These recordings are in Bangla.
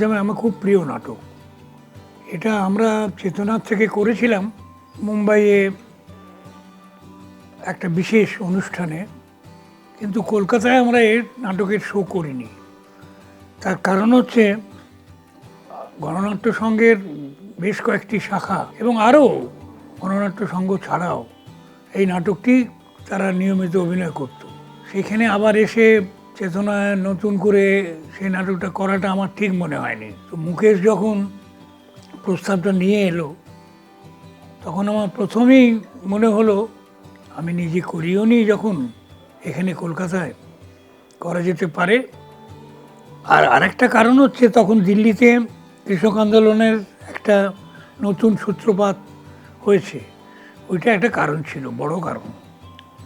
জামে আমার খুব প্রিয় নাটক। এটা আমরা চেতনার থেকে করেছিলাম মুম্বাইয়ে একটা বিশেষ অনুষ্ঠানে, কিন্তু কলকাতায় আমরা এর নাটকের শো করিনি। তার কারণ হচ্ছে গণনাট্য সংঘের বেশ কয়েকটি শাখা এবং আরও গণনাট্য সংঘ ছাড়াও এই নাটকটি তারা নিয়মিত অভিনয় করত। সেখানে আবার এসে চেতনায় নতুন করে সেই নাটকটা করাটা আমার ঠিক মনে হয়নি। তো মুকেশ যখন প্রস্তাবটা নিয়ে এলো, তখন আমার প্রথমেই মনে হলো, আমি নিজে করিও নি যখন এখানে কলকাতায় করা যেতে পারে। আর আরেকটা কারণ হচ্ছে, তখন দিল্লিতে কৃষক আন্দোলনের একটা নতুন সূত্রপাত হয়েছে। ওইটা একটা কারণ ছিল, বড় কারণ।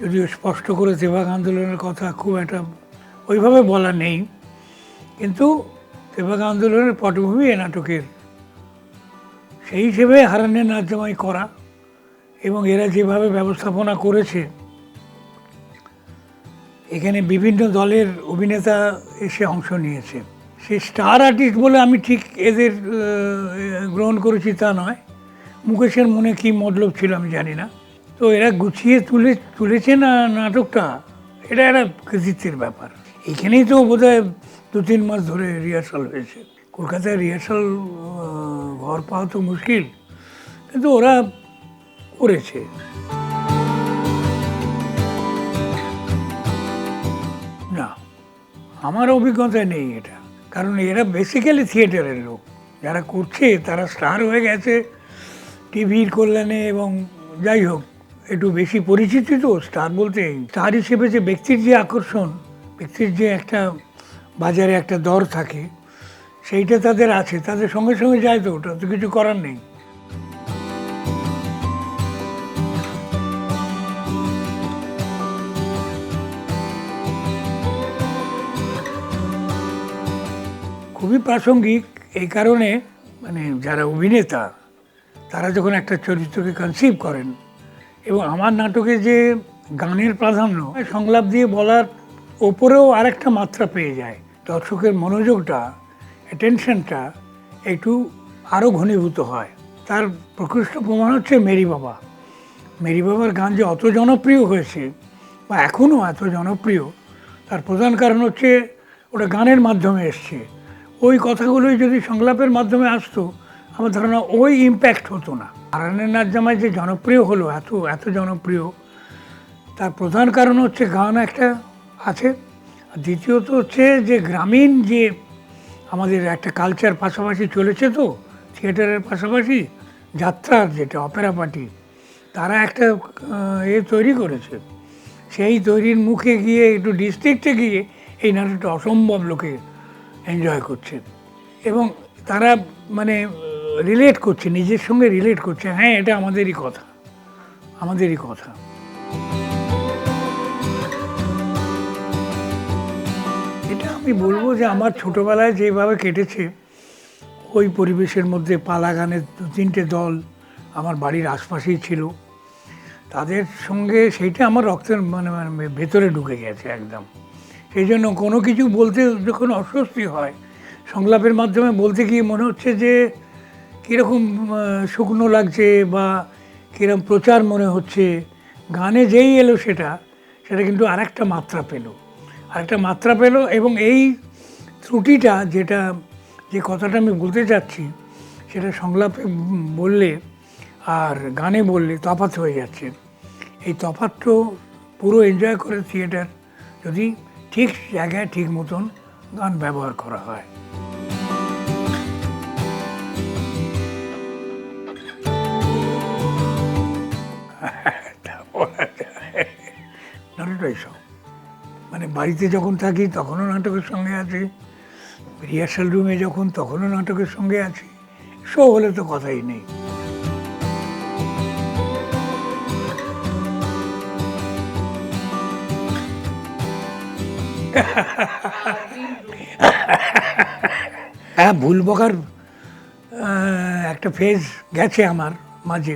যদিও স্পষ্ট করে তেভাগ আন্দোলনের কথা খুব একটা ওইভাবে বলা নেই। কিন্তু তেভাগ আন্দোলনের পটভূমি এ নাটকের। সেই হিসেবে হারানের নাচজামাই করা এবং এরা যেভাবে ব্যবস্থাপনা করেছে, এখানে বিভিন্ন দলের অভিনেতা এসে অংশ নিয়েছে। সেই স্টার আর্টিস্ট বলে আমি ঠিক এদের গ্রহণ করেছি তা নয়। মুকেশের মনে কি মতলব ছিল আমি জানি না। তো এরা গুছিয়ে তুলে, তুলেছে না নাটকটা, এটা একটা কৃতিত্বের ব্যাপার। এখানেই তো বোধহয় দু তিন মাস ধরে রিহার্সাল হয়েছে। কলকাতায় রিহার্সাল ঘর পাওয়া তো মুশকিল, কিন্তু ওরা করেছে। না, আমার অভিজ্ঞতায় নেই এটা, কারণ এরা বেসিক্যালি থিয়েটারের লোক। যারা করছে, তারা স্টার হয়ে গেছে টিভির কল্যাণে এবং যাই হোক, একটু বেশি পরিচিতি তো স্টার বলতে স্টার হিসেবে যে ব্যক্তির যে আকর্ষণ ব্যক্তির যে একটা বাজারে একটা দর থাকে, সেইটা তাদের আছে, তাদের সঙ্গে সঙ্গে যায় তো, ওটা তো কিছু করার নেই। খুবই প্রাসঙ্গিক এই কারণে মানে যারা অভিনেতা, তারা যখন একটা চরিত্রকে কনসিভ করেন, এবং আমার নাটকে যে গানের প্রাধান্য, সংলাপ দিয়ে বলার ওপরেও আরেকটা মাত্রা পেয়ে যায়। দর্শকের মনোযোগটা অ্যাটেনশনটা একটু আরও ঘনীভূত হয়। তার প্রকৃষ্ট প্রমাণ হচ্ছে মেরি বাবা। মেরি বাবার গান যে অত জনপ্রিয় হয়েছে বা এখনও এত জনপ্রিয়, তার প্রধান কারণ হচ্ছে ওটা গানের মাধ্যমে এসছে। ওই কথাগুলোই যদি সংলাপের মাধ্যমে আসতো, আমার ধারণা ওই ইম্প্যাক্ট হতো না। আরানের নাচ জামাই যে জনপ্রিয় হলো, এত এত জনপ্রিয়, তার প্রধান কারণ হচ্ছে গান একটা আছে। দ্বিতীয়ত হচ্ছে যে গ্রামীণ যে আমাদের একটা কালচার পাশাপাশি চলেছে তো, থিয়েটারের পাশাপাশি, যাত্রার যেটা অপেরা পার্টি, তারা একটা এ তৈরি করেছে। সেই তৈরির মুখে গিয়ে একটু ডিস্ট্রিক্টে গিয়ে এই নাটকটা অসম্ভব লোকে এনজয় করছে। এবং তারা মানে রিলেট করছে, নিজের সঙ্গে রিলেট করছে। হ্যাঁ এটা আমাদেরই কথা। আমাদেরই কথা। আমি বলব যে আমার ছোটোবেলায় যেভাবে কেটেছে, ওই পরিবেশের মধ্যে পালা গানের দু তিনটে দল আমার বাড়ির আশপাশেই ছিল। তাদের সঙ্গে সেইটা আমার রক্তের মানে মানে ভেতরে ঢুকে গেছে একদম। সেই জন্য কোনো কিছু বলতে যখন অস্বস্তি হয়, সংলাপের মাধ্যমে বলতে গিয়ে মনে হচ্ছে যে, কীরকম শুকনো লাগছে বা কীরকম প্রচার মনে হচ্ছে, গানে যেই এলো সেটা সেটা কিন্তু আরেকটা মাত্রা পেল। আরেকটা মাত্রা পেল এবং এই ত্রুটিটা যেটা, যে কথাটা আমি বলতে চাচ্ছি, সেটা সংলাপে বললে আর গানে বললে তফাত হয়ে যাচ্ছে। এই তফাৎটা পুরো এনজয় করে থিয়েটার যদি ঠিক জায়গায় ঠিক মতন গান ব্যবহার করা হয়। বাড়িতে যখন থাকি, তখনও নাটকের সঙ্গে আছি। রিহার্সাল রুমে যখন, তখনও নাটকের সঙ্গে আছি। শো হলে তো কথাই নেই। হ্যাঁ ভুল বকার একটা ফেজ গেছে আমার মাঝে।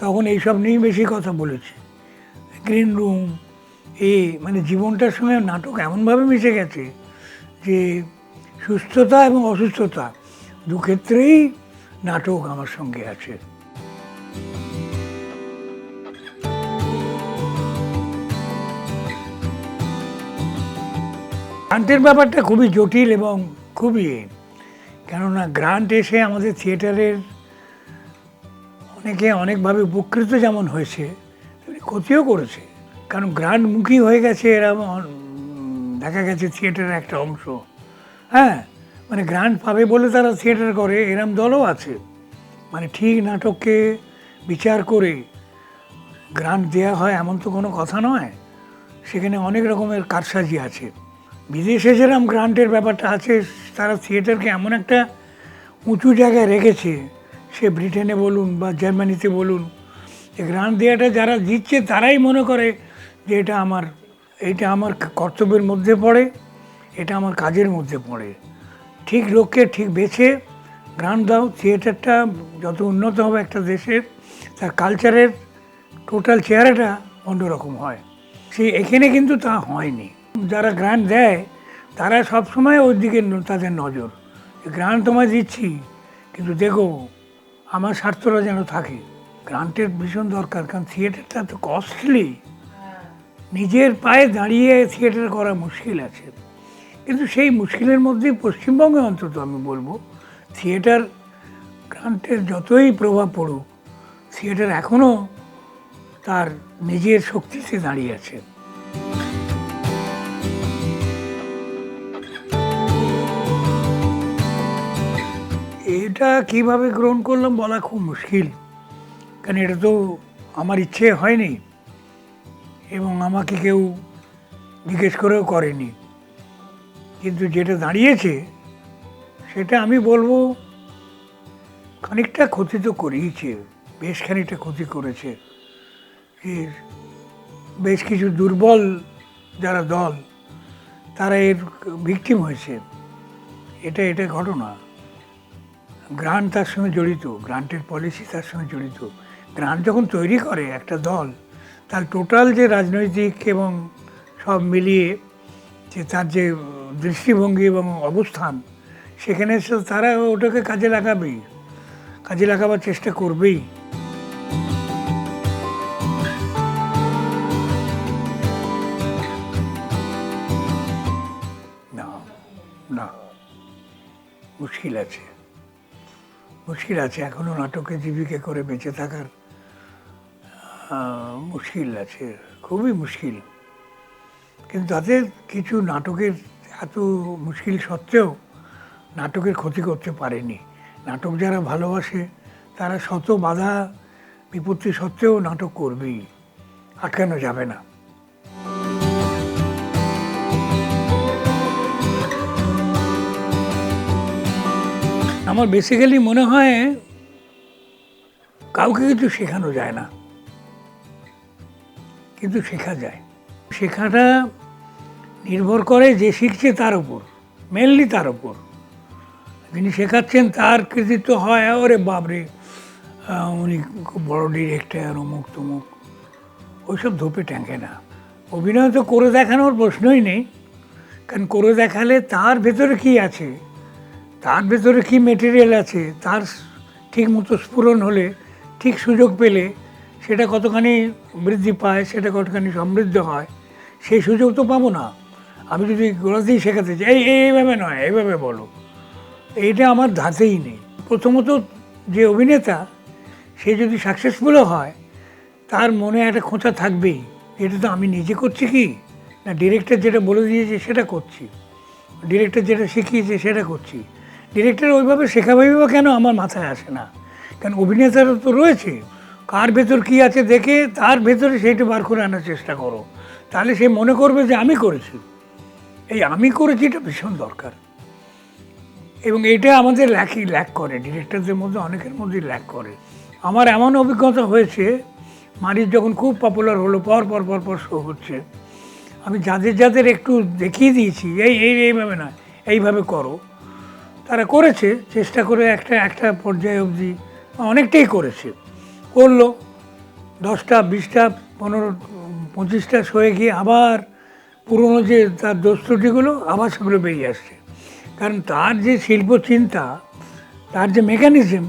তখন এইসব নিয়েই বেশি কথা বলেছি। গ্রিন রুম এই মানে জীবনটার সঙ্গে নাটক এমনভাবে মিশে গেছে যে সুস্থতা এবং অসুস্থতা দু ক্ষেত্রেই নাটক আমার সঙ্গে আছে। গ্রান্টের ব্যাপারটা খুবই জটিল এবং খুবই কেননা গ্রান্ট এসে আমাদের থিয়েটারের অনেকে অনেকভাবে উপকৃত যেমন হয়েছে ক্ষতিও করেছে। কারণ গ্রান্টমুখী হয়ে গেছে এরা দেখা গেছে থিয়েটারের একটা অংশ। হ্যাঁ মানে গ্রান্ট পাবে বলে তারা থিয়েটার করে, এরম দলও আছে। মানে ঠিক নাটককে বিচার করে গ্রান্ট দেওয়া হয় এমন তো কোনো কথা নয়। সেখানে অনেক রকমের কারসাজি আছে। বিদেশে যেরকম গ্রান্টের ব্যাপারটা আছে, তারা থিয়েটারকে এমন একটা উঁচু জায়গায় রেখেছে, সে ব্রিটেনে বলুন বা জার্মানিতে বলুন গ্রান্ট দেওয়াটা যারা দিচ্ছে, তারাই মনে করে যে এটা আমার এটা আমার কর্তব্যের মধ্যে পড়ে, এটা আমার কাজের মধ্যে পড়ে। ঠিক লোককে ঠিক বেছে গ্রান্ট দাও, থিয়েটারটা যত উন্নত হবে একটা দেশের, তার কালচারের টোটাল চেহারাটা অন্যরকম হয়। সে এখানে কিন্তু তা হয়নি। যারা গ্রান্ট দেয়, তারা সবসময় ওর দিকে তাদের নজর। গ্রান্ট তোমায় দিচ্ছি, কিন্তু দেখো, আমার স্বার্থটা যেন থাকে। গ্রান্টের ভীষণ দরকার, কারণ থিয়েটারটা তো কস্টলি নিজের পায়ে দাঁড়িয়ে থিয়েটার করা মুশকিল আছে। কিন্তু সেই মুশকিলের মধ্যে পশ্চিমবঙ্গে অন্তত আমি বলব থিয়েটার গ্রান্টের যতই প্রভাব পড়ুক থিয়েটার এখনও তার নিজের শক্তিতে দাঁড়িয়ে আছে। এটা কীভাবে গ্রহণ করলাম বলা খুব মুশকিল, কারণ এটা তো আমার ইচ্ছে হয়নি। এবং আমাকে কেউ জিজ্ঞেস করেও করেনি। কিন্তু যেটা দাঁড়িয়েছে, সেটা আমি বলব, খানিকটা ক্ষতি তো করেইছে, বেশ খানিকটা ক্ষতি করেছে। বেশ কিছু দুর্বল যারা দল, তারা এর ভিকটিম হয়েছে। এটা এটা ঘটনা। গ্রান্ট তার সঙ্গে জড়িত, গ্রান্টের পলিসি তার সঙ্গে জড়িত। গ্রান্ট যখন তৈরি করে একটা দল তার টোটাল যে রাজনৈতিক এবং সব মিলিয়ে যে তার যে দৃষ্টিভঙ্গি এবং অবস্থান, সেখানে তারা ওটাকে কাজে লাগাবেই, কাজে লাগাবার চেষ্টা করবেই। না না, মুশকিল আছে। মুশকিল আছে, এখনও নাটকে জীবিকা করে বেঁচে থাকার মুশকিল আছে, খুবই মুশকিল। কিন্তু তাদের কিছু নাটকের এত মুশকিল সত্ত্বেও নাটকের ক্ষতি করতে পারেনি। নাটক যারা ভালোবাসে, তারা শত বাধা বিপত্তি সত্ত্বেও নাটক করবেই আটকানো যাবে না? আমার বেসিক্যালি মনে হয়, কাউকে কিছু শেখানো যায় না। কিন্তু শেখা যায়। শেখাটা নির্ভর করে যে শিখছে তার উপর মেনলি তার উপর। যিনি শেখাচ্ছেন তার কৃতিত্ব হয়, ওরে বাবরে উনি খুব বড় ডিরেক্টর অমুক তমুক। ওইসব ধোপে ট্যাঙ্কে না। অভিনয় তো করে দেখানোর প্রশ্নই নেই। কারণ করে দেখালে তার ভেতরে কি আছে? তার ভেতরে কি মেটেরিয়াল আছে? তার ঠিক মতো স্ফুরণ হলে, ঠিক সুযোগ পেলে সেটা কতখানি বৃদ্ধি পায়, সেটা কতখানি সমৃদ্ধ হয়, সেই সুযোগ তো পাবো না। আমি যদি গোড়াতেই শেখাতে চাই, এই, এই- এইভাবে নয়, এইভাবে বলো। এইটা আমার ধাতেই নেই। প্রথমত যে অভিনেতা, সে যদি সাকসেসফুলও হয়, তার মনে একটা খোঁচা থাকবেই। এটা তো আমি নিজে করছি কি? না ডিরেক্টর যেটা বলে দিয়েছে সেটা করছি। ডিরেক্টর যেটা শিখিয়েছে সেটা করছি। ডিরেক্টর ওইভাবে শেখাবেই বা কেন আমার মাথায় আসে না? কারণ অভিনেতারা তো রয়েছে। কার ভেতর কি আছে দেখে তার ভেতরে সেইটা বার করে আনার চেষ্টা করো। তাহলে সে মনে করবে যে আমি করেছি। এই আমি করেছি এটা ভীষণ দরকার। এবং এটা আমাদের ল্যাকই ল্যাক করে। ডিরেক্টরদের মধ্যে অনেকের মধ্যেই ল্যাক করে। আমার এমন অভিজ্ঞতা হয়েছে মারিচ যখন খুব পপুলার হলো, পর পর পর পর শো হচ্ছে। আমি যাদের যাদের একটু দেখিয়ে দিয়েছি, এই এই, এইভাবে না এইভাবে করো। তারা করেছে, চেষ্টা করে একটা একটা পর্যায়ে অবধি, অনেকটাই করেছে। করল। দশটা, বিশটা, পনেরো, পঁচিশটা শোয়ে গিয়ে আবার পুরনো যে তার দোষ আবার সেগুলো বেরিয়ে আসছে। কারণ তার যে শিল্প চিন্তা, তার যে মেকানিজম,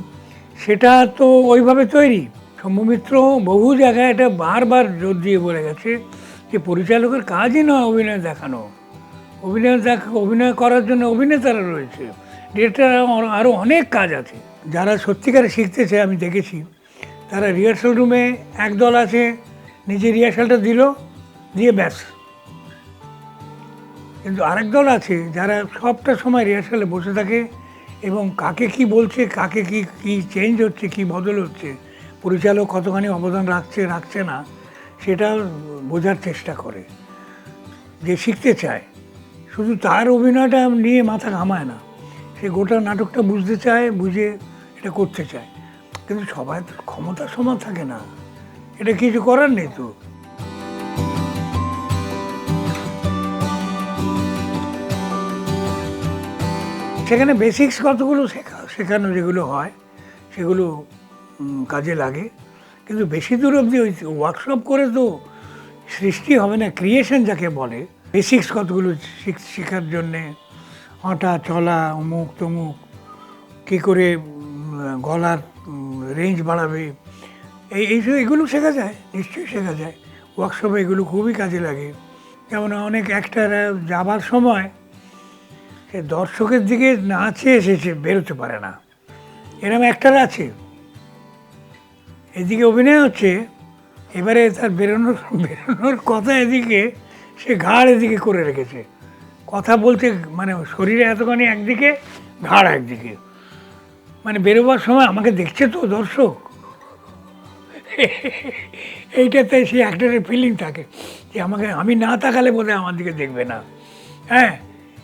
সেটা তো ওইভাবে তৈরি। শম্ভুমিত্র বহু জায়গায় এটা বারবার জোর দিয়ে বলে গেছে যে পরিচালকের কাজই নয় অভিনয় দেখানো। অভিনয় দেখ, অভিনয় করার জন্য অভিনেতারা রয়েছে। ডিরেক্টর আরও অনেক কাজ আছে। যারা সত্যিকারে শিখতেছে আমি দেখেছি। তারা রিহার্সাল রুমে একদল আছে, নিজে রিহার্সালটা দিল, দিয়ে ব্যাস। কিন্তু আরেক দল আছে, যারা সবটা সময় রিহার্সালে বসে থাকে এবং কাকে কি বলছে, কাকে কি কি চেঞ্জ হচ্ছে, কি বদল হচ্ছে, পরিচালক কতখানি অবদান রাখছে রাখছে না, সেটা বোঝার চেষ্টা করে। যে শিখতে চায়, শুধু তার অভিনয়টা নিয়ে মাথা ঘামায় না, সে গোটা নাটকটা বুঝতে চায়, বুঝে এটা করতে চায়। কিন্তু সবাই তো ক্ষমতা সমান থাকে না। এটা কিছু করার নেই তো। সেখানে বেসিক্স কতগুলো শেখা শেখানো যেগুলো হয়, সেগুলো কাজে লাগে। কিন্তু বেশি দূর অবধি ওই ওয়ার্কশপ করে তো সৃষ্টি হবে না ক্রিয়েশন যাকে বলে। বেসিক্স কতগুলো শেখার জন্যে, হাঁটা, চলা অমুক তমুক কী করে গলার রেঞ্জ বাড়াবে। এই এইসব এগুলো শেখা যায়, নিশ্চয়ই শেখা যায়। ওয়ার্কশপে এগুলো খুবই কাজে লাগে। যেমন অনেক অ্যাক্টাররা যাবার সময় সে দর্শকের দিকে না চেয়ে এসেছে বেরোতে পারে না। এরকম একটার আছে। এদিকে অভিনয় হচ্ছে, এবারে তার বেরোনোর বেরোনোর কথা এদিকে সে ঘাড় এদিকে করে রেখেছে। কথা বলতে মানে শরীরে এতখানি একদিকে, ঘাড় একদিকে। মানে বেরোবার সময় আমাকে দেখছে তো দর্শক। এইটাতে সেই অ্যাক্টারের ফিলিং থাকে যে আমাকে, আমি না তাকালে বোধহয় আমার দিকে দেখবে না। হ্যাঁ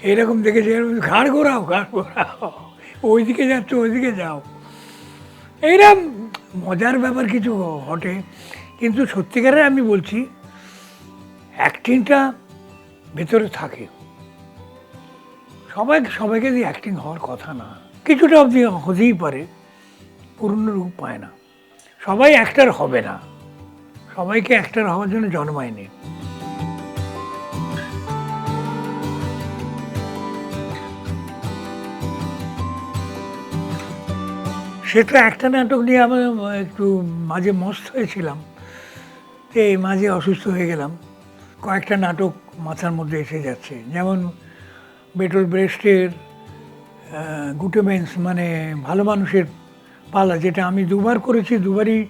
এরকম দেখেছি, এরকম ঘাড় ঘোরাও ঘাড় ঘোরাও, ওইদিকে যাচ্ছ, ওইদিকে যাও। এইরকম মজার ব্যাপার কিছু ঘটে। কিন্তু সত্যিকারের আমি বলছি অ্যাক্টিংটা ভেতরে থাকে। সবাই, সবাইকে দিয়ে অ্যাক্টিং হওয়ার কথা না। কিছুটা অবধি হতেই পারে পূর্ণ রূপ পায় না। সবাই অ্যাক্টার হবে না। সবাইকে অ্যাক্টার হওয়ার জন্য জন্মায়নি সে তো একটা নাটক নিয়ে আমি একটু মাঝে মস্ত হয়েছিলাম তো এই মাঝে অসুস্থ হয়ে গেলাম। কয়েকটা নাটক মাথার মধ্যে এসে যাচ্ছে। যেমন বেটল ব্রেস্টের গুটেমেন্স মানে ভালো মানুষের পালা, যেটা আমি দুবার করেছি, দুবারই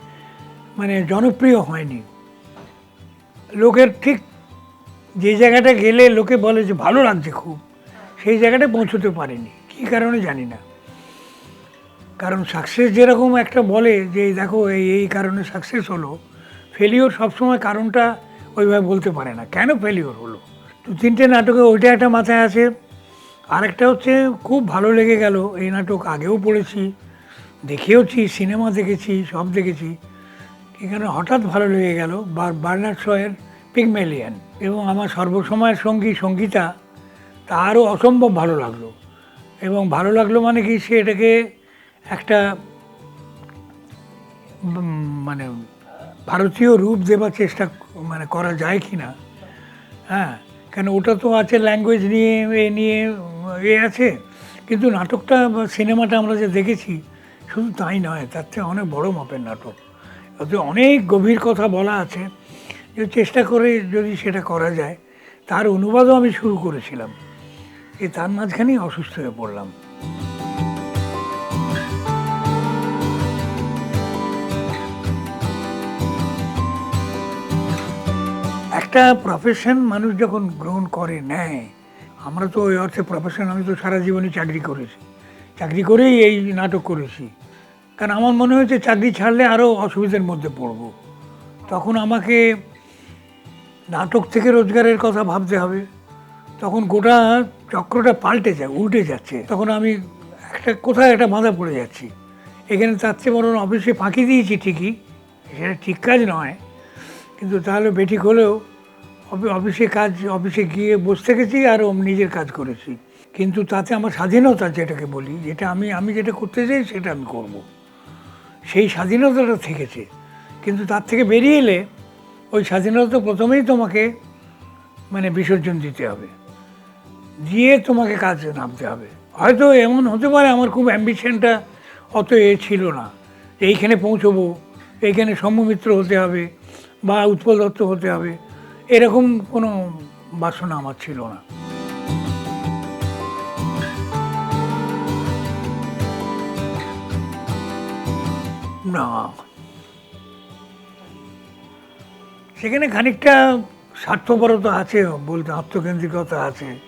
মানে জনপ্রিয় হয়নি। লোকের ঠিক যে জায়গাটা গেলে লোকে বলে যে ভালো লাগছে খুব, সেই জায়গাটা পৌঁছতে পারেনি। কী কারণে জানি না। কারণ সাকসেস যেরকম একটা বলে যে, দেখো, এই এই কারণে সাকসেস হলো। ফেলিওর সবসময় কারণটা ওইভাবে বলতে পারে না। কেন ফেলিওর হলো? দু তিনটে নাটকে ওইটা একটা মাথায় আছে আরেকটা হচ্ছে, খুব ভালো লেগে গেল এই নাটক, আগেও পড়েছি, দেখেওছি, সিনেমা দেখেছি, সব দেখেছি। এখানে হঠাৎ ভালো লেগে গেল বার্নার্ড শয়ের পিগমেলিয়ান এবং আমার সর্বসময়ের সঙ্গী সঙ্গীতা, তারও অসম্ভব ভালো লাগল। এবং ভালো লাগল মানে কি, সে এটাকে একটা মানে ভারতীয় রূপ দেবার চেষ্টা মানে করা যায় কি না হ্যাঁ কেন ওটা তো আছে ল্যাঙ্গুয়েজ নিয়ে, এ নিয়ে এ আছে। কিন্তু নাটকটা বা সিনেমাটা আমরা যে দেখেছি, শুধু তাই নয়, তার থেকে অনেক বড় মাপের নাটক। অনেক গভীর কথা বলা আছে যে চেষ্টা করে যদি সেটা করা যায়, তার অনুবাদও আমি শুরু করেছিলাম। এই তার মাঝখানেই অসুস্থ হয়ে পড়লাম। একটা প্রফেশন মানুষ যখন গ্রহণ করে, নেয় আমরা তো ওই অর্থে প্রফেশন আমি তো সারা জীবনে চাকরি করেছি। চাকরি করেই এই নাটক করেছি। কারণ আমার মনে হয়েছে চাকরি ছাড়লে আরও অসুবিধার মধ্যে পড়ব। তখন আমাকে নাটক থেকে রোজগারের কথা ভাবতে হবে। তখন গোটা চক্রটা পাল্টে যায়, উল্টে যাচ্ছে। তখন আমি একটা, কোথায় একটা বাঁধা পড়ে যাচ্ছি। এখানে তার চেয়ে বরং অফিসে ফাঁকি দিয়েছি ঠিকই, সেটা ঠিক কাজ নয়। কিন্তু তাহলে বেঠিক হলেও অফিসে কাজ, অফিসে গিয়ে বসে থেকেছি আর নিজের কাজ করেছি। কিন্তু তাতে আমার স্বাধীনতা যেটাকে বলি, যেটা আমি আমি যেটা করতে চাই সেটা আমি করব। সেই স্বাধীনতাটা থেকেছে। কিন্তু তার থেকে বেরিয়ে এলে ওই স্বাধীনতা প্রথমেই তোমাকে মানে বিসর্জন দিতে হবে। দিয়ে তোমাকে কাজে নামতে হবে। হয়তো এমন হতে পারে আমার খুব অ্যাম্বিশনটা অত এ ছিল না। এইখানে পৌঁছবো, এইখানে সম্মিত্র হতে হবে বা উৎপল দত্ত হতে হবে। এরকম কোনো বাসনা আমার ছিল না। না। সেখানে খানিকটা স্বার্থপরতা আছে বলতে আত্মকেন্দ্রিকতা আছে।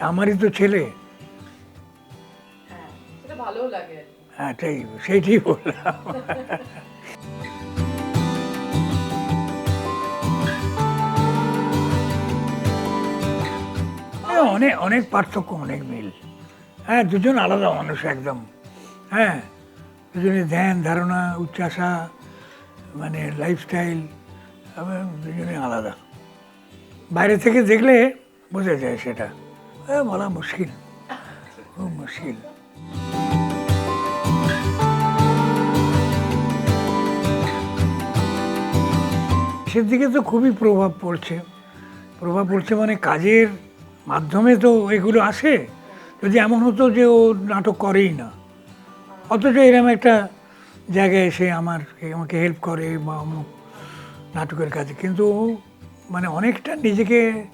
আমারই তো ছেলে। হ্যাঁ সেটা ভালোও লাগে। আর কি। হ্যাঁ তাই সেইটাই বললাম। হ্যাঁ, অনেক অনেক পার্থক্য অনেক মিল। হ্যাঁ দুজন আলাদা মানুষ একদম। হ্যাঁ দুজনের ধ্যান ধারণা উচ্চাসা মানে লাইফস্টাইল দুজনে আলাদা। বাইরে থেকে দেখলে বোঝা যায় সেটা। বলা মুশকিল। খুব মুশকিল। সেদিকে তো খুবই প্রভাব পড়ছে। প্রভাব পড়ছে মানে কাজের মাধ্যমে তো এগুলো আসে, যদি এমন হতো যে ও নাটক করেই না। অথচ এরকম একটা জায়গায় এসে আমার আমাকে হেল্প করে বা অমুক নাটকের কাজে। কিন্তু ও মানে অনেকটা নিজেকে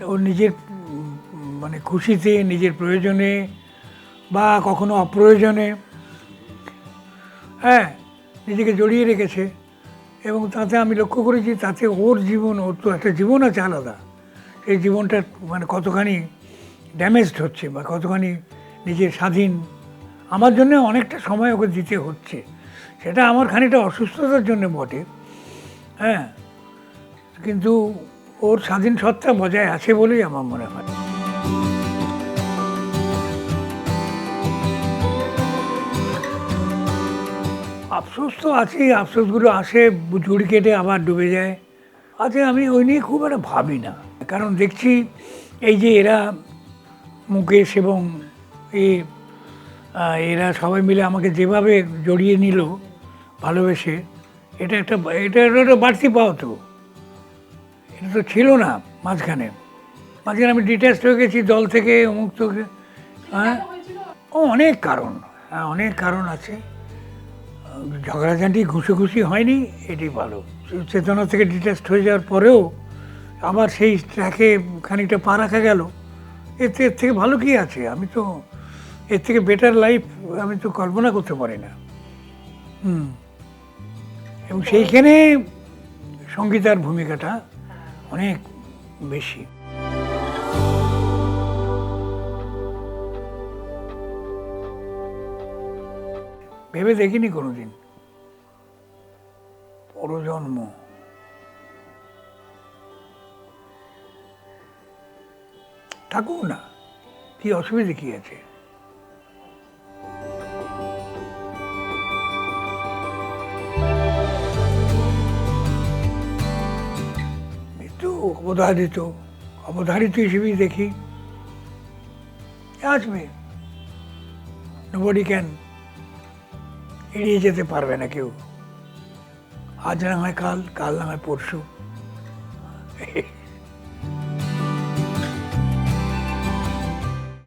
ওর নিজের মানে খুশিতে, নিজের প্রয়োজনে বা কখনো অপ্রয়োজনে হ্যাঁ নিজেকে জড়িয়ে রেখেছে। এবং তাতে আমি লক্ষ্য করেছি, তাতে ওর জীবন, ওর তো একটা জীবন আছে আলাদা। সেই জীবনটা মানে কতখানি ড্যামেজড হচ্ছে বা কতখানি নিজের স্বাধীন, আমার জন্য অনেকটা সময় ওকে দিতে হচ্ছে। সেটা আমার খানিকটা অসুস্থতার জন্য বটে হ্যাঁ। কিন্তু ওর স্বাধীন সত্তা বজায় আছে বলেই আমার মনে হয়। আফসোস তো আছেই, আফসোসগুলো আসে ঝুড়ি কেটে আবার ডুবে যায়। আচ্ছা আমি ওই নিয়ে খুব একটা ভাবি না। কারণ দেখছি এই যে এরা মুকেশ এবং এ এরা সবাই মিলে আমাকে যেভাবে জড়িয়ে নিল ভালোবেসে, এটা একটা এটা একটা বাড়তি পাওয়া তো। এটা তো ছিল না মাঝখানে। মাঝখানে আমি ডিট্যাচ হয়ে গেছি দল থেকে, অমুক থেকে হ্যাঁ? ও, অনেক কারণ হ্যাঁ অনেক কারণ আছে। ঝগড়াঝাঁটি ঘুষি হয়নি, এটি ভালো। চেতনা থেকে ডিটেস্ট হয়ে যাওয়ার পরেও আবার সেই ট্র্যাকে খানিকটা পা রাখা গেল। এতে এর থেকে ভালো কি আছে? আমি তো, এর থেকে বেটার লাইফ আমি তো কল্পনা করতে পারি না। হুম। এবং সেইখানে সঙ্গীতার ভূমিকাটা অনেক বেশি। ভেবে দেখিনি কোনোদিন। পরজন্ম। থাকুক না, কি অসুবিধে কি আছে? মৃত্যু অবধারিত অবধারিত হিসেবেই দেখি। আসবে নোবডি ক্যান এড়িয়ে যেতে পারবে না কেউ। আজ না হয় কাল কাল না হয় পরশু।